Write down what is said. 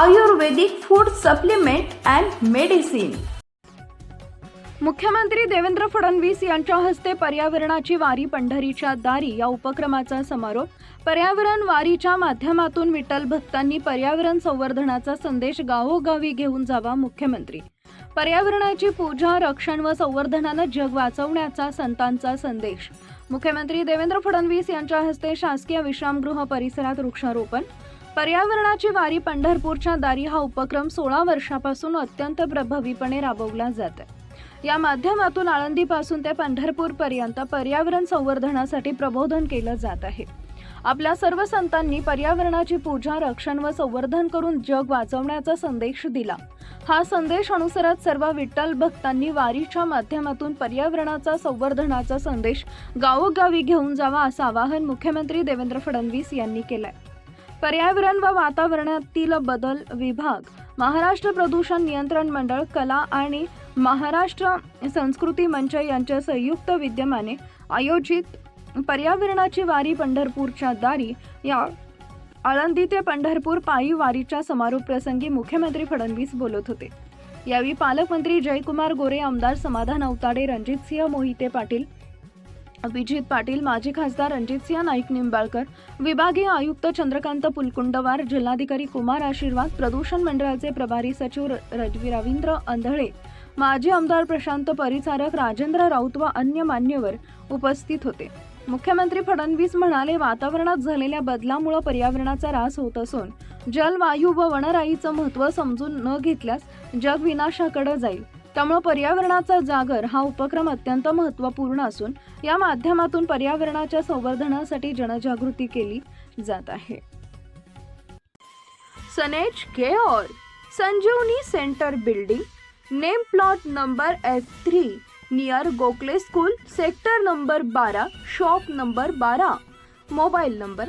Ayurvedic food supplement and medicine. मुख्यमंत्री देवेंद्र फडणवीस यांच्या हस्ते पर्यावरणाची वारी पंढरीच्या दारी या उपक्रमाचा समारोप. पर्यावरण वारीच्या माध्यमातून विठ्ठल भक्तांनी पर्यावरण संवर्धनाचा संदेश गावोगावी घेऊन जावा मुख्यमंत्री. पर्यावरणाची पूजा रक्षण व संवर्धनानं जग वाचवण्याचा संतांचा संदेश. मुख्यमंत्री देवेंद्र फडणवीस यांच्या हस्ते शासकीय विश्रामगृह परिसरात वृक्षारोपण. पर्यावरणाची वारी पंढरपूरच्या दारी हा उपक्रम सोळा वर्षापासून अत्यंत प्रभावीपणे राबवला जात आहे. या माध्यमातून आळंदीपासून ते पंढरपूरपर्यंत पर्यावरण संवर्धनासाठी प्रबोधन केलं जात आहे. आपल्या सर्व संतांनी पर्यावरणाची पूजा रक्षण व संवर्धन करून जग वाचवण्याचा संदेश दिला. हा संदेश अनुसरत सर्व विठ्ठल भक्तांनी वारीच्या माध्यमातून पर्यावरणाचा संवर्धनाचा संदेश गावोगावी घेऊन जावा असं आवाहन मुख्यमंत्री देवेंद्र फडणवीस यांनी केलंय. पर्यावरण व वातावरणातील बदल विभाग महाराष्ट्र प्रदूषण नियंत्रण मंडळ कला आणि महाराष्ट्र संस्कृती मंच यांच्या संयुक्त विद्यमाने आयोजित पर्यावरणाची वारी पंढरपूरच्या दारी या आळंदी ते पंढरपूर पायी वारीच्या समारोप प्रसंगी मुख्यमंत्री फडणवीस बोलत होते. यावेळी पालकमंत्री जयकुमार गोरे आमदार समाधान अवताडे रणजितसिंह मोहिते पाटील अभिजित पाटील माजी खासदार रणजितसिंह नाईक निंबाळकर विभागीय आयुक्त चंद्रकांत पुलकुंडवार जिल्हाधिकारी कुमार आशीर्वाद प्रदूषण मंडळाचे प्रभारी सचिव र- रवींद्र अंधळे माजी आमदार प्रशांत परिचारक राजेंद्र राऊत व अन्य मान्यवर उपस्थित होते. मुख्यमंत्री फडणवीस म्हणाले वातावरणात झालेल्या बदलामुळे पर्यावरणाचा ऱ्हास होत असून जल वायू व वनराईचं महत्त्व समजून न घेतल्यास जग विनाशाकडे जाईल. त्यामुळे पर्यावरणाचा जागर हा उपक्रम अत्यंत महत्त्वपूर्ण असून या माध्यमातून पर्यावरणाच्या संवर्धनासाठी जनजागृती केली जात आहे. सनेज care Sanjeevani centre building name plot number F three near Gokhale school sector number बारा शॉप नंबर बारा मोबाईल नंबर